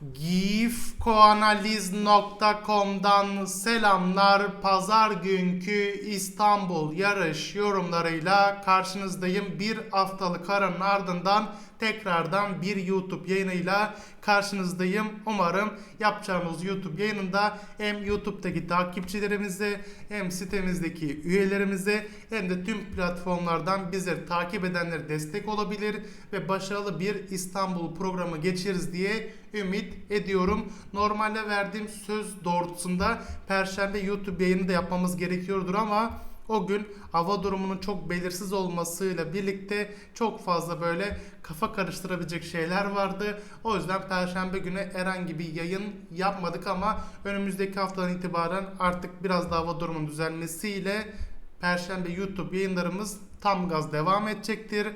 gifkoanaliz.com'dan selamlar. Pazar günkü İstanbul yarış yorumlarıyla karşınızdayım. Bir haftalık aranın ardından tekrardan bir YouTube yayınıyla karşınızdayım. Umarım yapacağımız YouTube yayınında hem YouTube'daki takipçilerimize hem sitemizdeki üyelerimize hem de tüm platformlardan bizleri takip edenlere destek olabilir ve başarılı bir İstanbul programı geçiririz diye ümit ediyorum. Normalde verdiğim söz doğrultusunda Perşembe YouTube yayını da yapmamız gerekiyordur ama o gün hava durumunun çok belirsiz olmasıyla birlikte çok fazla böyle kafa karıştırabilecek şeyler vardı. O yüzden Perşembe günü herhangi bir yayın yapmadık ama önümüzdeki haftadan itibaren artık biraz da hava durumunun düzelmesiyle Perşembe YouTube yayınlarımız tam gaz devam edecektir.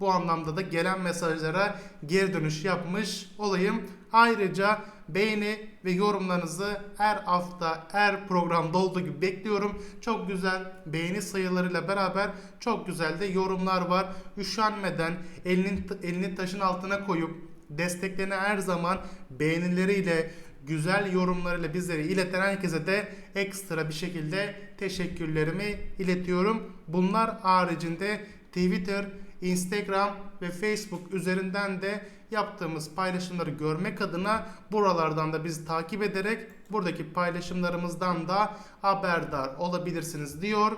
Bu anlamda da gelen mesajlara geri dönüş yapmış olayım. Ayrıca beğeni ve yorumlarınızı her hafta her programda olduğu gibi bekliyorum. Çok güzel beğeni sayılarıyla beraber çok güzel de yorumlar var. Üşenmeden elini, elini taşın altına koyup desteklerini her zaman beğenileriyle güzel yorumlarıyla bizlere ileten herkese de ekstra bir şekilde teşekkürlerimi iletiyorum. Bunlar haricinde Twitter, Instagram ve Facebook üzerinden de yaptığımız paylaşımları görmek adına buralardan da bizi takip ederek buradaki paylaşımlarımızdan da haberdar olabilirsiniz diyor.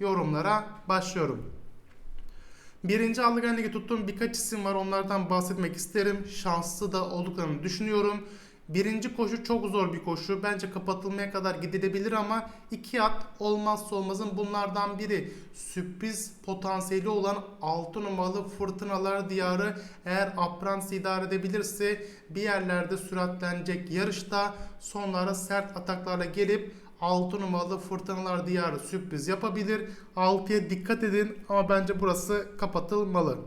Yorumlara başlıyorum. Birinci Allıgan Ligi tuttuğum birkaç isim var. Onlardan bahsetmek isterim. Şanslı da olduklarını düşünüyorum. Birinci koşu çok zor bir koşu. Bence kapatılmaya kadar gidilebilir ama iki at olmazsa olmazın bunlardan biri. Sürpriz potansiyeli olan 6 numaralı Fırtınalar Diyarı eğer Aprans idare edebilirse bir yerlerde süratlenecek yarışta sonlara sert ataklarla gelip 6 numaralı Fırtınalar Diyarı sürpriz yapabilir. 6'ya dikkat edin ama bence burası kapatılmalı.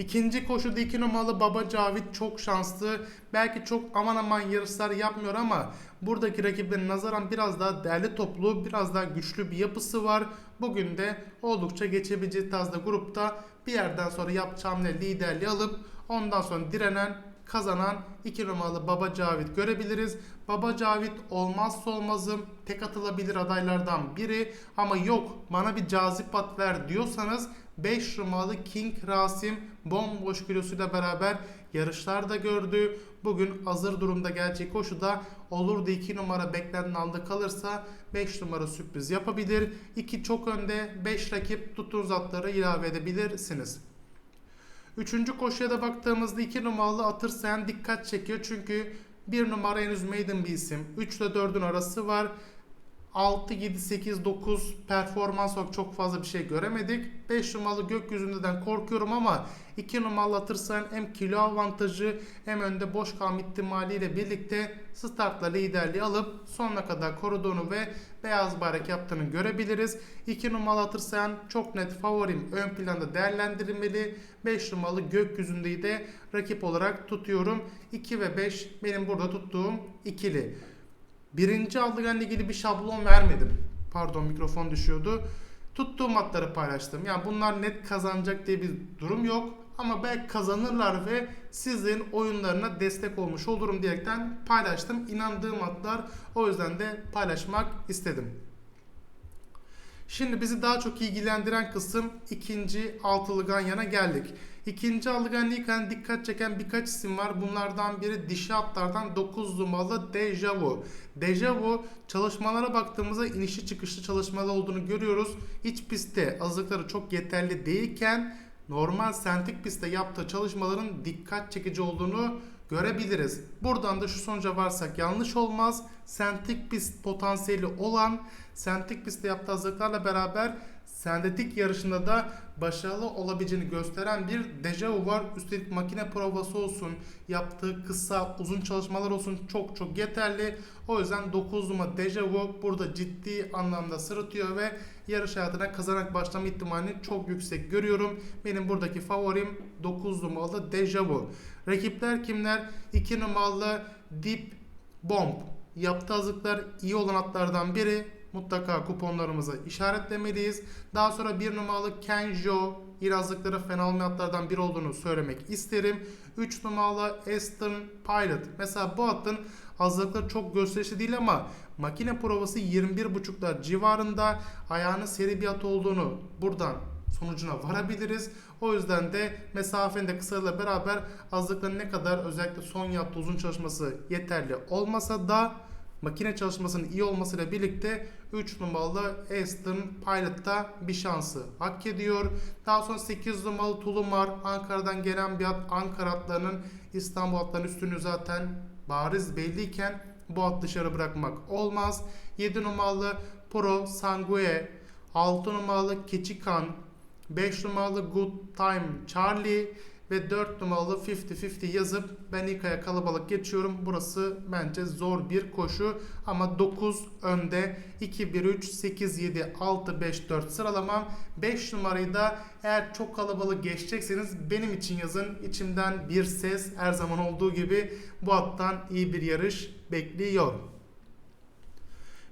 İkinci koşuda 2 numaralı Baba Cavit çok şanslı. Belki çok aman aman yarışlar yapmıyor ama buradaki rakibine nazaran biraz daha değerli toplu, biraz daha güçlü bir yapısı var. Bugün de oldukça geçebileceği tarzda grupta bir yerden sonra yapacağı liderliği alıp ondan sonra direnen kazanan 2 numaralı Baba Cavit görebiliriz. Baba Cavit olmazsa olmazım tek atılabilir adaylardan biri ama yok bana bir cazip at ver diyorsanız 5 numaralı King Rasim bomboş kilosuyla beraber yarışlarda gördü. Bugün hazır durumda gelecek koşuda olur da 2 numara beklenen aldı kalırsa 5 numara sürpriz yapabilir. 2 çok önde 5 rakip tuttuğunuz atları ilave edebilirsiniz. Üçüncü koşuya da baktığımızda 2 numaralı Atır Sen dikkat çekiyor. Çünkü 1 numara henüz maiden bir isim. 3 ile 4'ün arası var. 6, 7, 8, 9 performans olarak çok fazla bir şey göremedik. 5 numaralı gökyüzünden korkuyorum ama 2 numaralı Atırsan hem kilo avantajı hem önde boş kalma ihtimaliyle birlikte startla liderliği alıp sonuna kadar koruduğunu ve beyaz bayrak yaptığını görebiliriz. 2 numaralı Atırsan çok net favorim ön planda değerlendirilmeli. 5 numaralı gökyüzündeyi de rakip olarak tutuyorum. 2 ve 5 benim burada tuttuğum ikili. Birinci aldıgan ilgili bir şablon vermedim. Pardon mikrofon düşüyordu. Tuttuğum atları paylaştım. Yani bunlar net kazanacak diye bir durum yok. Ama belki kazanırlar ve sizin oyunlarına destek olmuş olurum diyerekten paylaştım. İnandığım atlar o yüzden de paylaşmak istedim. Şimdi bizi daha çok ilgilendiren kısım ikinci altılı ganyana geldik. İkinci altıganlıyken dikkat çeken birkaç isim var. Bunlardan biri dişi atlardan 9 numaralı Deja Vu. Deja Vu çalışmalara baktığımızda inişli çıkışlı çalışmalar olduğunu görüyoruz. İç pistte azlıkları çok yeterli değilken normal sentik pistte yaptığı çalışmaların dikkat çekici olduğunu görebiliriz. Buradan da şu sonuca varsak yanlış olmaz. Sentik pist potansiyeli olan sentik pistte yaptığı hazırlıklarla beraber sentetik yarışında da başarılı olabileceğini gösteren bir dejavu var. Üstelik makine provası olsun, yaptığı kısa uzun çalışmalar olsun çok çok yeterli. O yüzden 9 numara dejavu burada ciddi anlamda sırıtıyor ve yarış hayatına kazanarak başlama ihtimalini çok yüksek görüyorum. Benim buradaki favorim 9 numaralı dejavu. Rakipler kimler? 2 numaralı Deep Bomb. Yaptığı hazırlıklar iyi olan atlardan biri mutlaka kuponlarımızı işaretlemeliyiz. Daha sonra bir numaralı Kenjo İrazlıkları fena olmayan atlardan biri olduğunu söylemek isterim. 3 numaralı Eastern Pilot. Mesela bu atın hazırlıkları çok gösterişli değil ama makine provası 21.5'lar civarında ayağının seri bir at olduğunu buradan sonucuna varabiliriz. O yüzden de mesafenin de kısalığıyla beraber hazırlıkların ne kadar özellikle son yaptığı uzun çalışması yeterli olmasa da makine çalışmasının iyi olmasıyla birlikte 3 numaralı Aston Pilot'ta bir şansı hak ediyor. Daha sonra 8 numaralı Tulum. Ankara'dan gelen bir at. Ankara atlarının İstanbul atlarının üstünü zaten bariz belliyken bu at dışarı bırakmak olmaz. 7 numaralı Pro Sangue, 6 numaralı Keçikan, 5 numaralı Good Time Charlie ve 4 numaralı 50-50 yazıp ben ilk aya kalabalık geçiyorum. Burası bence zor bir koşu ama 9 önde 2-1-3-8-7-6-5-4 sıralamam. 5 numarayı da eğer çok kalabalık geçecekseniz benim için yazın. İçimden bir ses her zaman olduğu gibi bu attan iyi bir yarış bekliyor.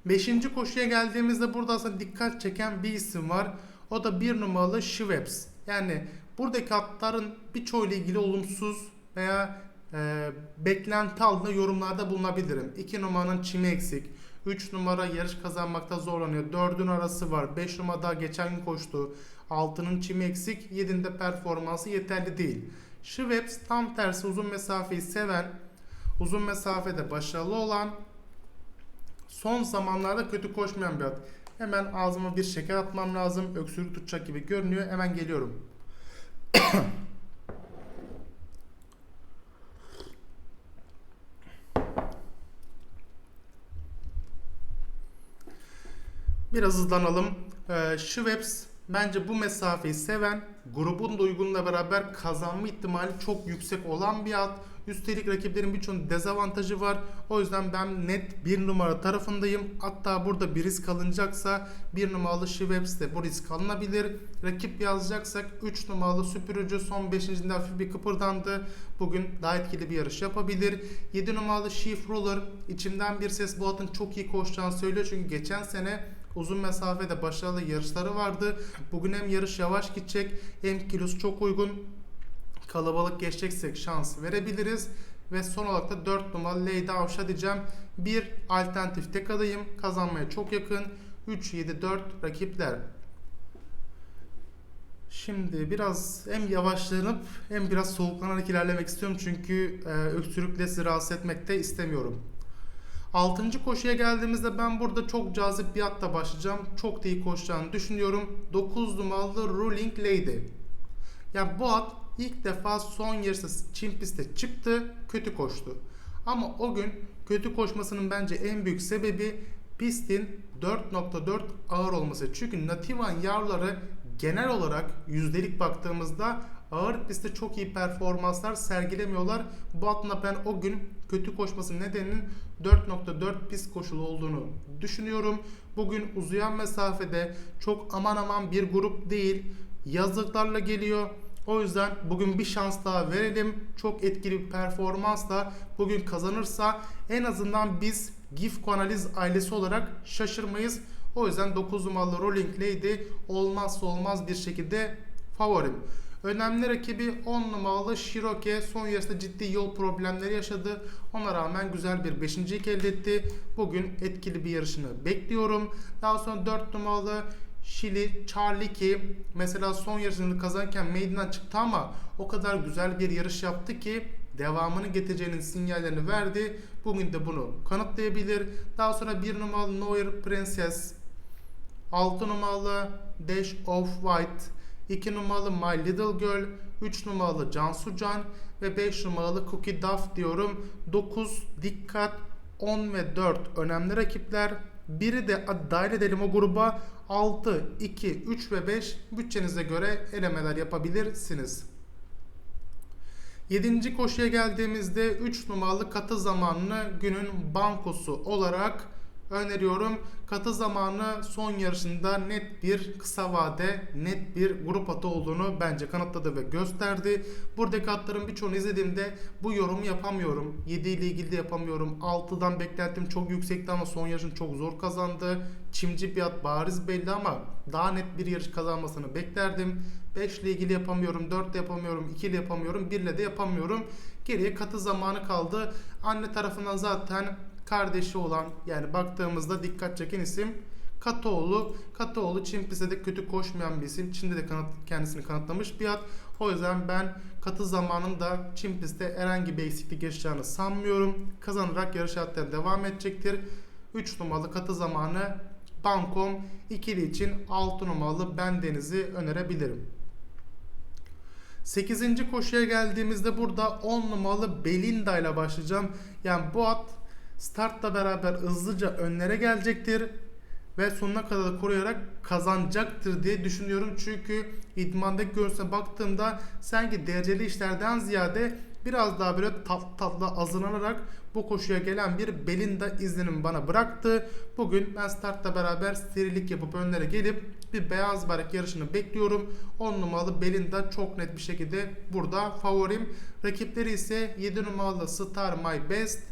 Beşinci koşuya geldiğimizde burada aslında dikkat çeken bir isim var. O da bir numaralı Schweppes. Yani buradaki atların birçoğuyla ilgili olumsuz veya e, beklenti altında yorumlarda bulunabilirim. 2 numaranın çimi eksik. 3 numara yarış kazanmakta zorlanıyor. 4'ün arası var. 5 numara daha geçen gün koştu. 6'nın çimi eksik. 7'nin de performansı yeterli değil. Schweppes tam tersi uzun mesafeyi seven, uzun mesafede başarılı olan, son zamanlarda kötü koşmayan bir at. Hemen ağzıma bir şeker atmam lazım. Öksürük tutacak gibi görünüyor. Hemen geliyorum. Biraz hızlanalım. Ee, Schweppes bence bu mesafeyi seven, grubun da uygunla beraber kazanma ihtimali çok yüksek olan bir at. Üstelik rakiplerin birçoğunun dezavantajı var. O yüzden ben net bir numara tarafındayım. Hatta burada bir risk alınacaksa bir numaralı Schweppes de bu risk alınabilir. Rakip yazacaksak 3 numaralı süpürücü son 5. hafif bir kıpırdandı. Bugün daha etkili bir yarış yapabilir. 7 numaralı Chief Ruler içimden bir ses bu atın çok iyi koşacağını söylüyor. Çünkü geçen sene uzun mesafede başarılı yarışları vardı. Bugün hem yarış yavaş gidecek hem kilosu çok uygun kalabalık geçeceksek şans verebiliriz. Ve son olarak da 4 numaralı Leyda Avşa diyeceğim. Bir alternatif tek adayım. Kazanmaya çok yakın. 3-7-4 rakipler. Şimdi biraz hem yavaşlanıp hem biraz soğuklanarak ilerlemek istiyorum. Çünkü e, öksürükle sizi rahatsız etmek de istemiyorum. 6. koşuya geldiğimizde ben burada çok cazip bir atla başlayacağım. Çok da iyi koşacağını düşünüyorum. 9 numaralı Ruling Lady. Yani bu at ilk defa son yarışta Çin pistte çıktı, kötü koştu. Ama o gün kötü koşmasının bence en büyük sebebi pistin 4.4 ağır olması. Çünkü Nativan yavruları genel olarak yüzdelik baktığımızda ağır pistte çok iyi performanslar sergilemiyorlar. Ben o gün kötü koşması nedeninin 4.4 pist koşulu olduğunu düşünüyorum. Bugün uzayan mesafede çok aman aman bir grup değil. Yazlıklarla geliyor. O yüzden bugün bir şans daha verelim. Çok etkili bir performansla bugün kazanırsa en azından biz GIF analiz ailesi olarak şaşırmayız. O yüzden 9 numaralı Rolling Lady olmazsa olmaz bir şekilde favorim. Önemli rakibi 10 numaralı Shiroke son yarışta ciddi yol problemleri yaşadı. Ona rağmen güzel bir 5. elde etti. Bugün etkili bir yarışını bekliyorum. Daha sonra 4 numaralı Şili, Charlie ki mesela son yarışını kazanırken meydan çıktı ama o kadar güzel bir yarış yaptı ki devamını getireceğinin sinyallerini verdi. Bugün de bunu kanıtlayabilir. Daha sonra 1 numaralı Noir Princess, 6 numaralı Dash of White, 2 numaralı My Little Girl, 3 numaralı Cansu Can ve 5 numaralı Cookie Duff diyorum. 9 dikkat 10 ve 4 önemli rakipler. Biri de dahil edelim o gruba 6, 2, 3 ve 5 bütçenize göre elemeler yapabilirsiniz. 7. koşuya geldiğimizde 3 numaralı katı zamanlı günün bankosu olarak öneriyorum. Katı zamanı son yarışında net bir kısa vade, net bir grup atı olduğunu bence kanıtladı ve gösterdi. Buradaki atların birçoğunu izlediğimde bu yorumu yapamıyorum. 7 ile ilgili de yapamıyorum. 6'dan beklentim çok yüksekti ama son yarışını çok zor kazandı. Çimci bir at bariz belli ama daha net bir yarış kazanmasını beklerdim. 5 ile ilgili yapamıyorum, 4 ile yapamıyorum, 2 ile yapamıyorum, 1 ile de yapamıyorum. Geriye katı zamanı kaldı. Anne tarafından zaten kardeşi olan yani baktığımızda dikkat çeken isim Katoğlu. Katoğlu Çin de kötü koşmayan bir isim. Çin'de de kanıt, kendisini kanıtlamış bir at. O yüzden ben katı zamanında Çin pistte herhangi bir eksiklik yaşayacağını sanmıyorum. Kazanarak yarış hayatlarına devam edecektir. 3 numaralı katı zamanı Bankom ikili için 6 numaralı Bendeniz'i önerebilirim. 8. koşuya geldiğimizde burada 10 numaralı Belinda ile başlayacağım. Yani bu at startla beraber hızlıca önlere gelecektir ve sonuna kadar da koruyarak kazanacaktır diye düşünüyorum. Çünkü idmandaki görüntüsüne baktığımda sanki dereceli işlerden ziyade biraz daha böyle tatlı tatlı hazırlanarak bu koşuya gelen bir Belinda izlenimi bana bıraktı. Bugün ben startla beraber serilik yapıp önlere gelip bir beyaz barak yarışını bekliyorum. 10 numaralı Belinda çok net bir şekilde burada favorim. Rakipleri ise 7 numaralı Star My Best,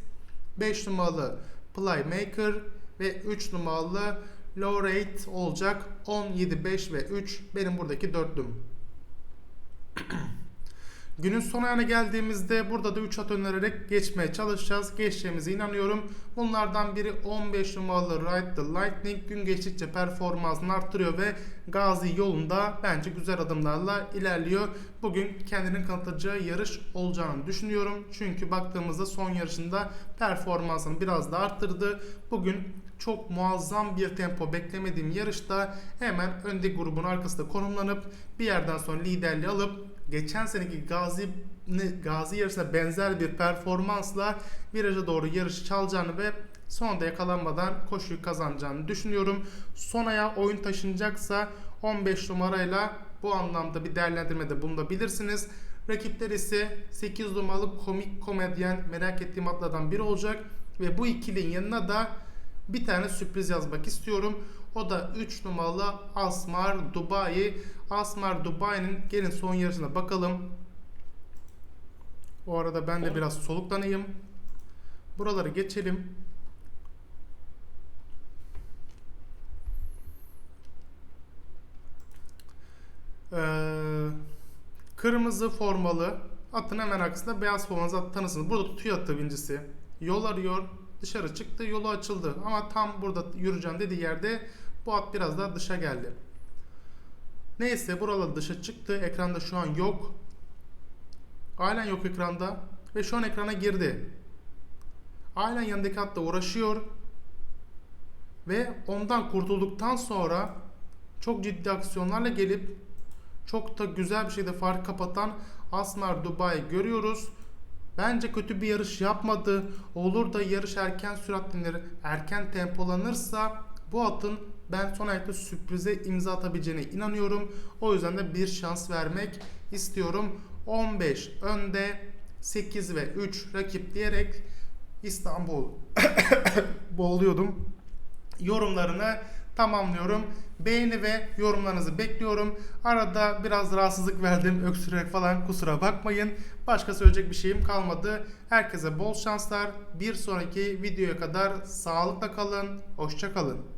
5 numaralı Playmaker ve 3 numaralı Low Rate olacak. 17, 5 ve 3 benim buradaki dörtlüm. Günün son ayağına geldiğimizde burada da 3 at önererek geçmeye çalışacağız. Geçeceğimize inanıyorum. Bunlardan biri 15 numaralı Ride the Lightning gün geçtikçe performansını arttırıyor ve Gazi yolunda bence güzel adımlarla ilerliyor. Bugün kendinin kanıtlayacağı yarış olacağını düşünüyorum. Çünkü baktığımızda son yarışında performansını biraz da arttırdı. Bugün çok muazzam bir tempo beklemediğim yarışta hemen önde grubun arkasında konumlanıp bir yerden sonra liderliği alıp geçen seneki Gazi Gazi yarışına benzer bir performansla viraja doğru yarışı çalacağını ve sonunda yakalanmadan koşuyu kazanacağını düşünüyorum. Son aya oyun taşınacaksa 15 numarayla bu anlamda bir değerlendirmede bulunabilirsiniz. Rakipler ise 8 numaralı komik komedyen merak ettiğim atlardan biri olacak ve bu ikilinin yanına da bir tane sürpriz yazmak istiyorum. O da 3 numaralı Asmar Dubai. Asmar Dubai'nin gelin son yarışına bakalım. O arada ben de biraz soluklanayım. Buraları geçelim. Ee, kırmızı formalı atın hemen arkasında beyaz formalı at tanısınız. Burada tutuyor atı bincisi. Yol arıyor. Dışarı çıktı. Yolu açıldı. Ama tam burada yürüyeceğim dediği yerde bu at biraz daha dışa geldi. Neyse buralar dışa çıktı. Ekranda şu an yok. Halen yok ekranda. Ve şu an ekrana girdi. Halen yanındaki atla uğraşıyor. Ve ondan kurtulduktan sonra çok ciddi aksiyonlarla gelip çok da güzel bir şekilde fark kapatan Asmar Dubai görüyoruz. Bence kötü bir yarış yapmadı. Olur da yarış erken süratlenir, erken tempolanırsa bu atın ben son ayakta sürprize imza atabileceğine inanıyorum. O yüzden de bir şans vermek istiyorum. 15 önde 8 ve 3 rakip diyerek İstanbul boğuluyordum. Yorumlarını tamamlıyorum. Beğeni ve yorumlarınızı bekliyorum. Arada biraz rahatsızlık verdim, öksürerek falan kusura bakmayın. Başka söyleyecek bir şeyim kalmadı. Herkese bol şanslar. Bir sonraki videoya kadar sağlıkla kalın. Hoşça kalın.